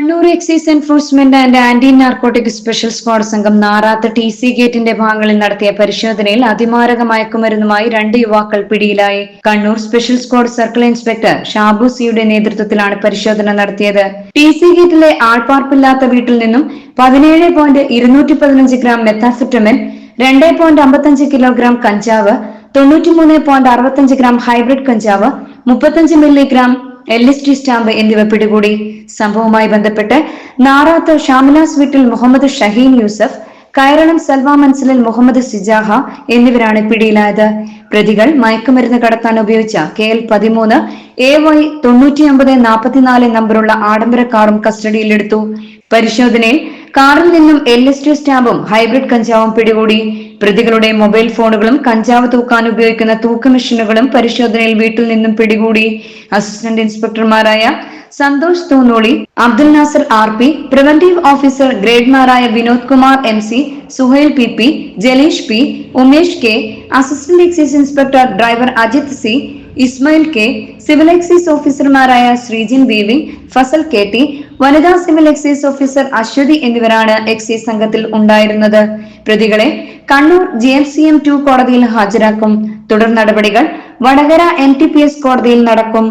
Kannur excise enforcement and anti narcotic special squad സംഘം Narath T C ഗേറ്റിന്റെ ഭാഗങ്ങളിൽ നടത്തിയ പരിശോധനയിൽ അതിമാരക മയക്കുമരുന്നുമായി രണ്ട് യുവാക്കൾ പിടിയിലായി. Kannur special squad circle inspector Shabu സിയുടെ നേതൃത്വത്തിലാണ് പരിശോധന നടത്തിയത്. ടി സി ഗേറ്റിലെ ആൾപ്പാർപ്പില്ലാത്ത വീട്ടിൽ നിന്നും പതിനേഴ് പോയിന്റ് ഇരുന്നൂറ്റി പതിനഞ്ച് ഗ്രാം മെത്താസിറ്റമിൻ രണ്ട് പോയിന്റ് അമ്പത്തഞ്ച് കിലോഗ്രാം കഞ്ചാവ് തൊണ്ണൂറ്റിമൂന്ന് പോയിന്റ് അറുപത്തഞ്ച് ഗ്രാം ഹൈബ്രിഡ് കഞ്ചാവ് മുപ്പത്തഞ്ച് milligram L S D stamp എന്നിവ പിടികൂടി. സംഭവവുമായി ബന്ധപ്പെട്ട് നാറാത്ത് ഷാമിലാസ് വീട്ടിൽ മുഹമ്മദ് ഷഹീൻ യൂസഫ് കയറണം സൽവാ മൻസലിൽ മുഹമ്മദ് സിജാഹ എന്നിവരാണ് പിടിയിലായത്. പ്രതികൾ മയക്കുമരുന്ന് കടത്താൻ ഉപയോഗിച്ച കെ എൽ പതിമൂന്ന് എ വൈ തൊണ്ണൂറ്റി ഒമ്പത് നാൽപ്പത്തിനാല് നമ്പറുള്ള ആഡംബര കാറും കസ്റ്റഡിയിലെടുത്തു. പരിശോധനയിൽ കാറിൽ നിന്നും എൽ എസ് ടി സ്റ്റാമ്പും ഹൈബ്രിഡ് കഞ്ചാവും പിടികൂടി. പ്രതികളുടെ മൊബൈൽ ഫോണുകളും കഞ്ചാവ് തൂക്കാൻ ഉപയോഗിക്കുന്ന തൂക്ക മെഷീനുകളും പരിശോധനയിൽ വീട്ടിൽ നിന്നും പിടികൂടി. Assistant ഇൻസ്പെക്ടർമാരായ Santhosh Thoonnoli Abdul Nasar R P preventive officer ഗ്രേഡ്മാരായ Vinod Kumar M C Suhail P P Jaleesh P Umesh K assistant excise inspector driver Ajith C Ismail K civil excise ഓഫീസർമാരായ Sreejin B Fasal K T വനിതാ civil excise officer Aswathy എന്നിവരാണ് excise സംഘത്തിൽ ഉണ്ടായിരുന്നത്. പ്രതികളെ Kannur G M C M two കോടതിയിൽ ഹാജരാക്കും. തുടർ നടപടികൾ Vadakara N D P S കോടതിയിൽ നടക്കും.